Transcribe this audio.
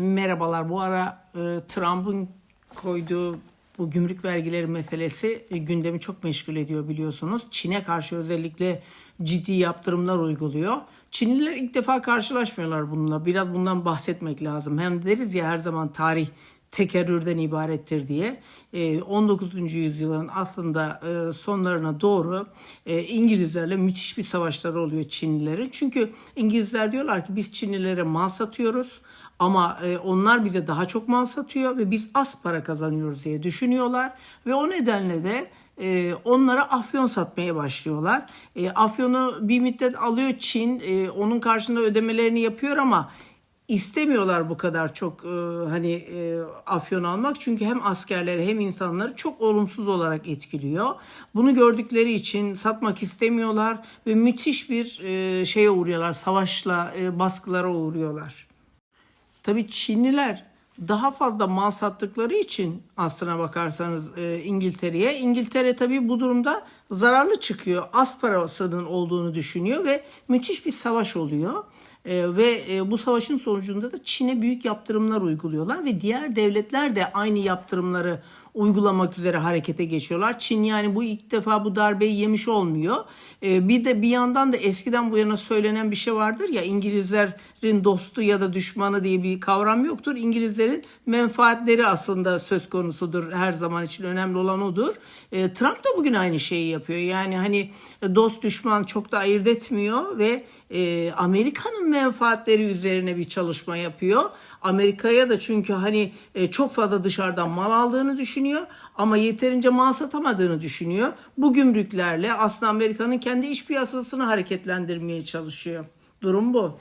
Merhabalar. Bu ara e, Trump'ın koyduğu bu gümrük vergileri meselesi e, gündemi çok meşgul ediyor biliyorsunuz. Çin'e karşı özellikle ciddi yaptırımlar uyguluyor. Çinliler ilk defa karşılaşmıyorlar bununla. Biraz bundan bahsetmek lazım. Hem deriz ya her zaman tarih tekerrürden ibarettir diye. E, 19. yüzyılın aslında e, sonlarına doğru e, İngilizlerle müthiş bir savaşları oluyor Çinlilerin. Çünkü İngilizler diyorlar ki biz Çinlilere mal satıyoruz. Ama e, onlar bize daha çok mal satıyor ve biz az para kazanıyoruz diye düşünüyorlar. Ve o nedenle de e, onlara afyon satmaya başlıyorlar. E, afyonu bir müddet alıyor Çin. E, onun karşında ödemelerini yapıyor ama istemiyorlar bu kadar çok e, hani e, afyon almak çünkü hem askerleri hem insanları çok olumsuz olarak etkiliyor. Bunu gördükleri için satmak istemiyorlar ve müthiş bir e, şeye uğruyorlar. Savaşla e, baskılara uğruyorlar. Tabii Çinliler daha fazla mal sattıkları için aslına bakarsanız e, İngiltere'ye. İngiltere tabii bu durumda zararlı çıkıyor. Az parasının olduğunu düşünüyor ve müthiş bir savaş oluyor. E, ve e, bu savaşın sonucunda da Çin'e büyük yaptırımlar uyguluyorlar ve diğer devletler de aynı yaptırımları uygulamak üzere harekete geçiyorlar. Çin yani bu ilk defa bu darbeyi yemiş olmuyor. Ee, bir de bir yandan da eskiden bu yana söylenen bir şey vardır ya İngilizlerin dostu ya da düşmanı diye bir kavram yoktur. İngilizlerin menfaatleri aslında söz konusudur. Her zaman için önemli olan odur. Ee, Trump da bugün aynı şeyi yapıyor. Yani hani dost düşman çok da ayırt etmiyor ve e, Amerika'nın menfaatleri üzerine bir çalışma yapıyor. Amerika'ya da çünkü hani e, çok fazla dışarıdan mal aldığını düşünüyor ama yeterince mal satamadığını düşünüyor. Bu gümrüklerle aslında Amerika'nın kendi iç piyasasını hareketlendirmeye çalışıyor. Durum bu.